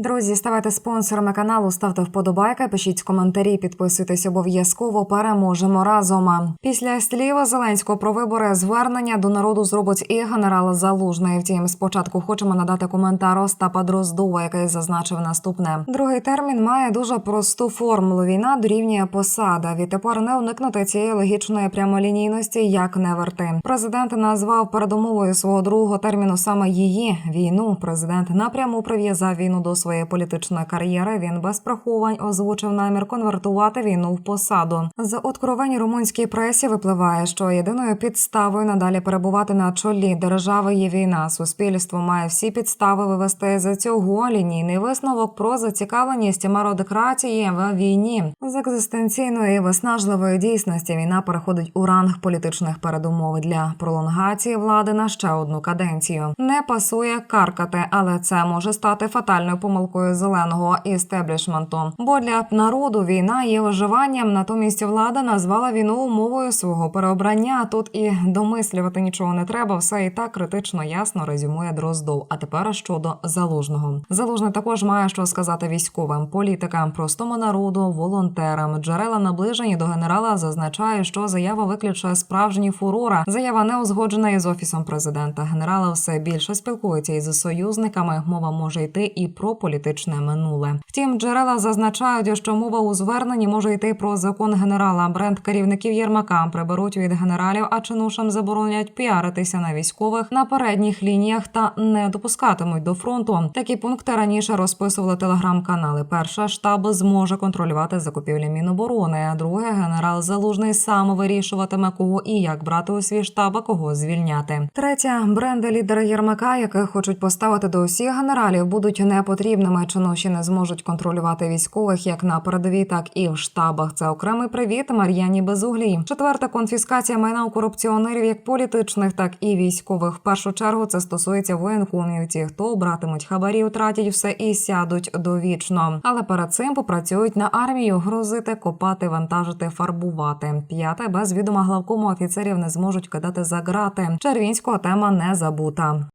Друзі, ставайте спонсорами каналу, ставте вподобайки, пишіть коментарі, підписуйтесь обов'язково. Переможемо разом. Після слів Зеленського про вибори звернення до народу зробить і генерал Залужний. Втім, спочатку хочемо надати коментар Остапа Дроздова, який зазначив наступне. Другий термін має дуже просту формулу. Війна дорівнює посада. Відтепер не уникнути цієї логічної прямолінійності, як не верти. Президент назвав передумовою свого другого терміну саме її війну. Президент напряму прив'язав війну до своєї політичної кар'єри. Він без приховань озвучив намір конвертувати війну в посаду. З откровень румунській пресі випливає, що єдиною підставою надалі перебувати на чолі держави є війна. Суспільство має всі підстави вивести за цього лінійний висновок про зацікавленість меродекратії в війні. З екзистенційної виснажливої дійсності війна переходить у ранг політичних передумов для пролонгації влади на ще одну каденцію. Не пасує каркати, але це може стати фатальною помилкою зеленого істеблішменту. Бо для народу війна є виживанням. Натомість влада назвала війну умовою свого переобрання. Тут і домислювати нічого не треба. Все і так критично ясно резюмує Дроздов. А тепер щодо залужного. Залужний також має що сказати військовим, політикам, простому народу, волонтерам. Джерела наближені до генерала зазначає, що заява виключує справжні фурора. Заява не узгоджена із офісом президента. Генерала все більше спілкується із союзниками. Мова може йти і про політичне минуле. Втім, джерела зазначають, що мова у зверненні може йти про закон генерала. Бренд керівників Єрмака приберуть від генералів, а чинушам заборонять піаритися на військових на передніх лініях та не допускатимуть до фронту. Такі пункти раніше розписували телеграм-канали. Перша штаб зможе контролювати закупівлі Міноборони. А друге генерал Залужний сам вирішуватиме, кого і як брати у свій штаб, а кого звільняти. Третя бренди лідери Єрмака, яких хочуть поставити до усіх генералів, будуть непотрібними. Чинуші не зможуть контролювати військових як на передовій, так і в штабах. Це окремий привіт Мар'яні Безуглій. Четверта конфіскація майна у корупціонерів, як політичних, так і військових. В першу чергу це стосується воєнкомів. Ті, хто братимуть хабарі, втратять все і сядуть довічно. Але перед цим попрацюють на армію, грузити, копати, вантажити, фарбувати. П'яте без відома главкому офіцерів не зможуть кидати за грати. Червінського тема не забута.